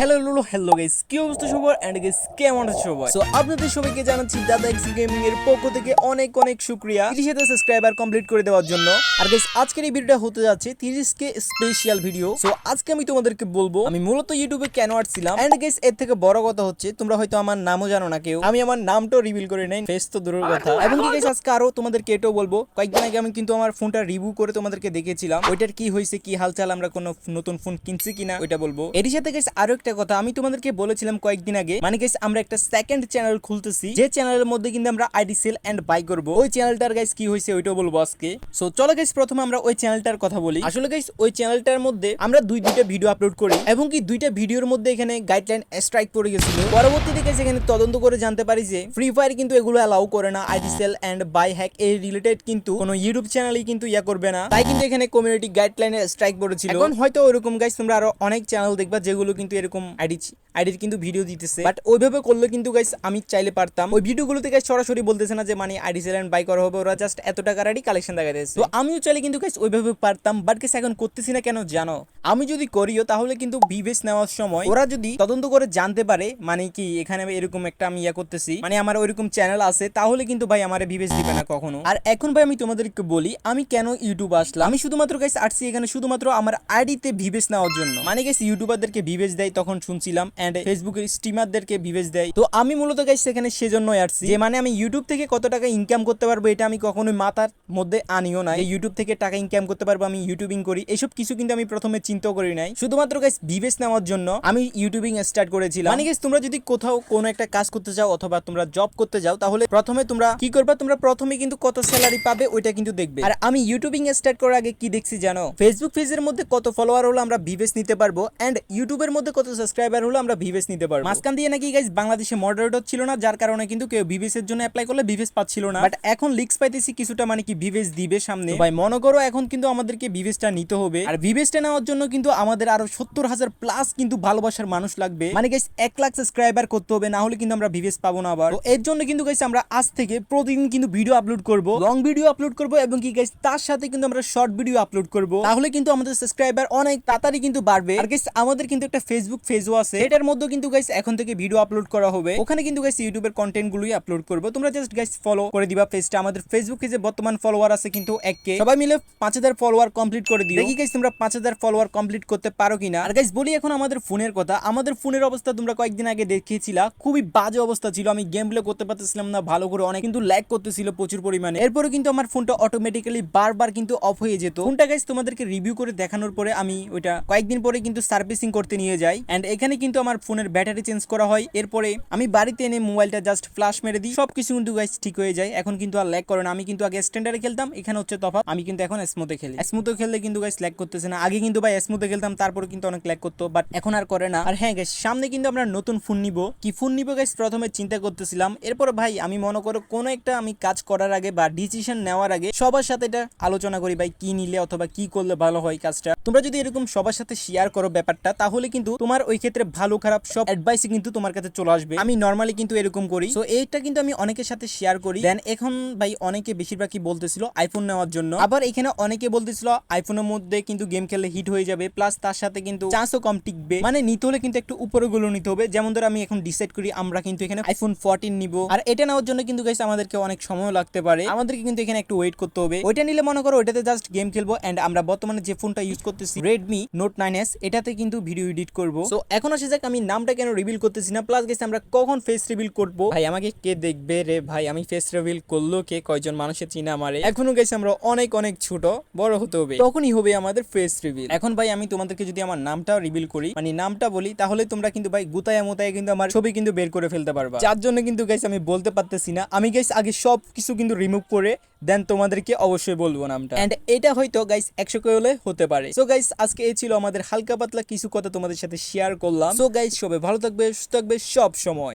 Hello hello guys কি অবস্থা সবার? এন্ড গাইস কেমন আছে সবাই? সো আপনাদের সবাইকে জানাচ্ছি দাদা এক্স গেমিং এর পক্ষ থেকে অনেক অনেক শুকরিয়া। 30 হাজার সাবস্ক্রাইবার কমপ্লিট করে দেওয়ার জন্য। আর গাইস আজকের এই ভিডিওটা হতে যাচ্ছে 30 কে স্পেশাল ভিডিও সো আজকে আমি তোমাদেরকে বলব, আমি মূলত ইউটিউবে কেন আসছিলাম? এন্ড গাইস এর থেকে বড় কথা হচ্ছে, তোমরা হয়তো আমার নামও জানো না কেউ। আমি আমার নামটাও রিভিল করে নেই ফেস তো দূরের কথা। এবং কি গাইস আজকে আরও তোমাদেরকে এটাও বলব, কয়েকদিন আগে আমি কিন্তু আমার ফোনটা রিভিউ করে তোমাদেরকে দেখেছিলাম। ওইটার কি হয়েছে, কি হালচাল, আমরা কোনো নতুন ফোন কিনছি কিনা, ওইটা বলব। এর সাথে গাইস আরও একটা কথা, আমি তোমাদেরকে বলেছিলাম কয়েকদিন আগে মানে গাইস আমরা একটা সেকেন্ড চ্যানেল খুলতেছি, যে চ্যানেলের মধ্যে কিন্তু আমরা আইডি সেল এন্ড বাই করব। ওই চ্যানেলটার গাইস কি হয়েছে ওইটাও বলব আজকে। সো চলো গাইস প্রথমে আমরা ওই চ্যানেলটার কথা বলি। আসলে গাইস ওই চ্যানেলটার মধ্যে আমরা দুই, দুইটা ভিডিও আপলোড করি, এবং কি দুইটা ভিডিওর মধ্যে এখানে গাইডলাইন স্ট্রাইক পড়ে গেছিল। পরবর্তীতে গাইস এখানে তদন্ত করে জানতে পারি যে ফ্রি ফায়ার কিন্তু এগুলো অ্যালাউ করে না ID sell and buy hack এই রিলেটেড কিন্তু কোনো ইউটিউব চ্যানেলই কিন্তু ইয়া করবে না। তাই কিন্তু এখানে কমিউনিটি গাইডলাইনে স্ট্রাইক পড়েছিল। এখন হয়তো ওরকম গাইস তোমরা আরও অনেক চ্যানেল দেখবা যেগুলো কিন্তু এরকম আইডি আইডির কিন্তু ভিডিও দিতেছে। বাট ওইভাবে করলে কিন্তু গাইস আমি চাইলে পারতাম। ওই ভিডিওগুলোতে গাইস সরাসরি বলতেছে না যে মানে আইডি সেল এন্ড বাই করা হবে। ওরা জাস্ট এত টাকার আইডি কালেকশন দেখাইতেছে তো আমিও চাইলে কিন্তু গাইস ওইভাবে পারতাম বাট গাইস এখন করতেছি না কেন জানো? আমি যদি করিও, তাহলে কিন্তু বিবেস নেওয়ার সময় ওরা যদি তদন্ত করে জানতে পারে মানে কি এখানে এরকম একটা আমি ইয়া করতেছি মানে আমার ওইরকম চ্যানেল আছে, তাহলে কিন্তু ভাই আমার বিবেস দিবে না কখনো। আর এখন ভাই আমি তোমাদেরকে বলি, আমি কেন ইউটিউব আসলাম? আমি শুধুমাত্র গাইস আসছি এখানে শুধুমাত্র আমার আইডিতে ভিভেস নেওয়ার জন্য। মানে গাইস ইউটিউবারদেরকে ভিভেস দেয়, তখন শুনছিলাম। এন্ড ফেসবুকের স্ট্রিমারদেরকে ভিভেস দেয়। তো আমি মূলত গাইস সেখানে সেজন্যই আসছি। যে মানে আমি ইউটিউব থেকে কত টাকা ইনকাম করতে পারব এটা আমি কখনোই মাথার মধ্যে আনিও না ইউটিউব থেকে টাকা ইনকাম করতে পারব আমি ইউটিউবিং করি। এসব কিছু কিন্তু আমি প্রথমে চিন্তা করি নাই। শুধুমাত্র গাইস ভিভেস নেওয়ার জন্য আমি ইউটিউবিং স্টার্ট করেছিলাম। মানে গাইস তোমরা যদি কোথাও কোনো একটা কাজ করতে যাও অথবা তোমরা জব করতে যাও, তাহলে প্রথমে তোমরা কি করবা? তোমরা প্রথমে কিন্তু কত স্যালারি পাবে ওইটা কিন্তু দেখবে। আর আমি ইউটিউবিং স্টার্ট করার আগে কি দেখছি জানো? ফেসবুক পেজের মধ্যে কত ফলোয়ার হলো আমরা ভিভেস নিতে পারব। এন্ড ইউটিউবের মধ্যে কত সাবস্ক্রাইবার হলো আমরা ভিভেস নিতে পারব। মাঝখান দিয়ে নাকি গাইস বাংলাদেশে মডারেটর ছিল না, যার কারণে কিন্তু কেউ ভিভেস এর জন্য অ্যাপ্লাই করলে ভিভেস পাচ্ছিল না। বাট এখন লিক্স পাইতেছি কিছুটা মানে কি ভিভেস দিবে সামনে। ভাই, মনে করো এখন কিন্তু আমাদেরকে ভিভেসটা নিতে হবে। আর ভিভেসটা নেওয়ার জন্য কিন্তু আমাদের আরও সত্তর হাজার প্লাস কিন্তু ভালোবাসার মানুষ লাগবে। মানে গাইস এক লাখ সাবস্ক্রাইবার করতে হবে, না হলে কিন্তু আমরা ভিভেস পাবো না আবার। এর জন্য কিন্তু গাইস আমরা আজ থেকে প্রতিদিন কিন্তু ভিডিও আপলোড করব। লং ভিডিও আপলোড করব এবং কি গাইস তার সাথে কিন্তু আমরা শর্ট ভিডিও আপলোড করব। তাহলে কিন্তু আমাদের সাবস্ক্রাইবার অনেক তাড়াতাড়ি কিন্তু বাড়বে। আর গাইস আমাদের কিন্তু একটা ফেসবুক পেজও আছে। এটার মধ্যে কিন্তু গাইস এখন থেকে ভিডিও আপলোড করা হবে। ওখানে কিন্তু গাইস ইউটিউবের কন্টেন্ট গুলোই আপলোড করব। তোমরা জাস্ট গাইস ফলো করে দিবা পেজটা আমাদের ফেসবুক পেজে বর্তমান ফলোয়ার আছে কিন্তু এক কে। সবাই মিলে পাঁচ হাজার ফলোয়ার কমপ্লিট করে দিও। দেখি গাইস তোমরা পাঁচ হাজার ফলোয়ার কমপ্লিট করতে পারো কিনা। আর গাইস বলি এখন আমাদের ফোনের কথা। আমাদের ফোনের অবস্থা তোমরা কয়েকদিন আগে দেখিয়েছিলা। খুবই বাজে অবস্থা ছিল। আমি গেম প্লে করতে পারতেছিলাম না ভালো করে অনেক। কিন্তু ল্যাগ করতেছিল প্রচুর পরিমাণে। এরপরে কিন্তু আমার ফোনটা অটোমেটিক্যালি বারবার কিন্তু অফ হয়ে যেত। ফোনটা গাইস তোমাদেরকে রিভিউ করে দেখানোর পরে আমি ওইটা কয়েকদিন পরে কিন্তু সার্ভিসিং করতে নিয়ে যাই। এন্ড এখানে কিন্তু আমার ফোনের ব্যাটারি চেঞ্জ করা হয়। এরপরে আমি বাড়িতে এনে মোবাইলটা জাস্ট ফ্লাশ মেরে দিই। সবকিছু কিন্তু গাইস ঠিক হয়ে যায়। এখন কিন্তু আর ল্যাগ করে না। আমি কিন্তু আগে স্ট্যান্ডার্ডে খেলতাম। এখানে হচ্ছে তফাৎ। আমি কিন্তু এখন স্মুথে খেলি। স্মুথে খেললে কিন্তু গাইস ল্যাগ করতেছে না। আগে কিন্তু ভাই স্মুথে খেলতাম। তারপরে কিন্তু অনেক ল্যাগ করতো। বাট এখন আর করে না। আর হ্যাঁ গাইস সামনে কিন্তু আমরা নতুন ফোন নিব। কি ফোন নিব গাইস প্রথমে চিন্তা করতেছিলাম। এরপর ভাই আমি মনে করো কোনো একটা আমি কাজ করার আগে বা ডিসিশন নেওয়ার আগে সবার সাথে এটা আলোচনা করি ভাই, কি নিলে অথবা কি করলে ভালো হয় কাজটা। তোমরা যদি এরকম সবার সাথে শেয়ার করো ব্যাপারটা, তাহলে কিন্তু তোমার ওই ক্ষেত্রে ভালো খারাপ, সব অ্যাডভাইস কিন্তু তোমার কাছে চলে আসবে। আমি নর্মালি কিন্তু এরকম করি। সো এইটা কিন্তু আমি অনেকের সাথে শেয়ার করি। দেন এখন ভাই অনেকে বেশিরভাগই বলতেছিল আইফোন নেওয়ার জন্য। আবার এখানে অনেকে বলতেছিল আইফোনের মধ্যে কিন্তু গেম খেললে হিট হয়ে যাবে। প্লাস তার সাথে কিন্তু চান্সও কম টিকবে। মানে নিতে হলে কিন্তু একটু উপরে গুলো নিতে হবে। যেমন ধর আমি এখন ডিসাইড করি, আমরা কিন্তু এখানে আইফোন ফোরটিন নিব। আর এটা নেওয়ার জন্য কিন্তু গাইস আমাদেরকে অনেক সময় লাগতে পারে। আমাদেরকে কিন্তু এখানে একটু ওয়েট করতে হবে। ওইটা নিলে মনে করো ওইটাতে জাস্ট গেম খেলব। এন্ড আমরা বর্তমানে যে ফোনটা ইউজ করতেছি রেডমি নোট নাইন এস এটাতে কিন্তু ভিডিও এডিট করব। তো এখন আসে যাক আমি নামটা কেন রিভিল করতেছি না? প্লাস গেছে আমরা কখন ফেস রিভিল করব? ভাই, আমাকে কে দেখবে রে ভাই? আমি ফেস রিভিল করল কে? কয়জন মানুষের চিনা আমারে? এখনও গেছে আমরা অনেক অনেক ছোট, বড় হতে হবে। তখনই হবে আমাদের ফেস রিভিল এখন ভাই, আমি তোমাদেরকে যদি আমার নামটা রিভিল করি মানে নামটা বলি, তাহলে তোমরা কিন্তু ভাই, গুতায়া মোতায় কিন্তু আমার ছবি কিন্তু বের করে ফেলতে পারবা। যার জন্য কিন্তু গাইস আমি বলতে পারতেছি না। আমি গাইস আগে সব কিছু কিন্তু রিমুভ করে দেন তোমাদেরকে অবশ্যই বলব নামটা। এন্ড এটা হয়তো গাইস একশো কে হলে হতে পারে। সো গাইস আজকে এই ছিল আমাদের হালকা পাতলা কিছু কথা তোমাদের সাথে শেয়ার করলাম। সো গাইস সবাই ভালো থাকবে সুস্থ থাকবে সব সময়।